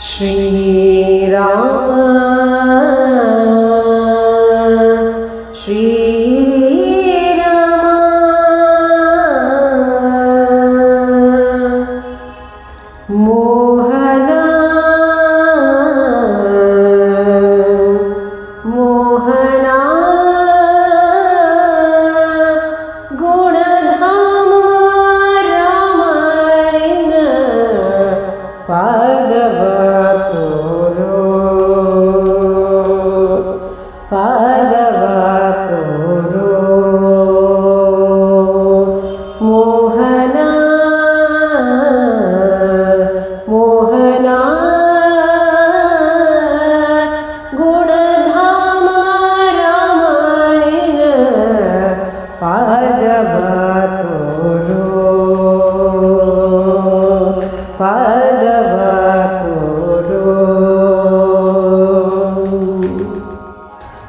Shriram Shriram Mohana Mohana गुणधाम Ramayan love.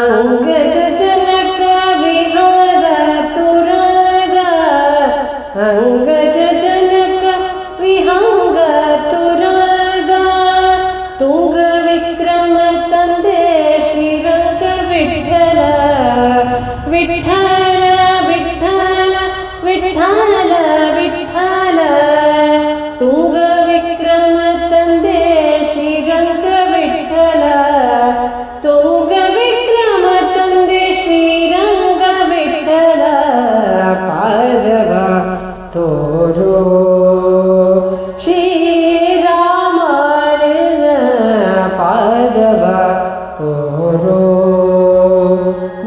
अङ्गज जनक विहार तुरग अङ्गज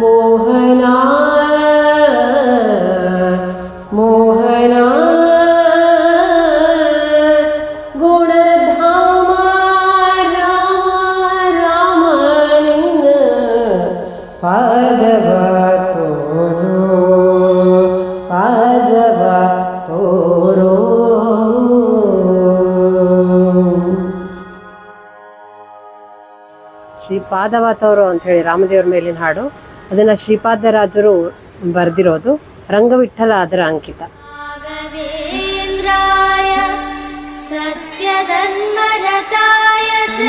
मोहना मोहना गुणधाम राम रामायण पादव तोरो पादव तोरो ಶ್ರೀಪಾದವ ತೋರು ಅಂಥೇಳಿ ರಾಮದೇವ್ರ ಮೇಲಿನ ಹಾಡು ಅದನ್ನು ಶ್ರೀಪಾದರಾಜರು ಬರೆದಿರೋದು ರಂಗವಿಠಲ ಅದರ ಅಂಕಿತ ಸತ್ಯಧನ್ಮರತಾಯ ಚ.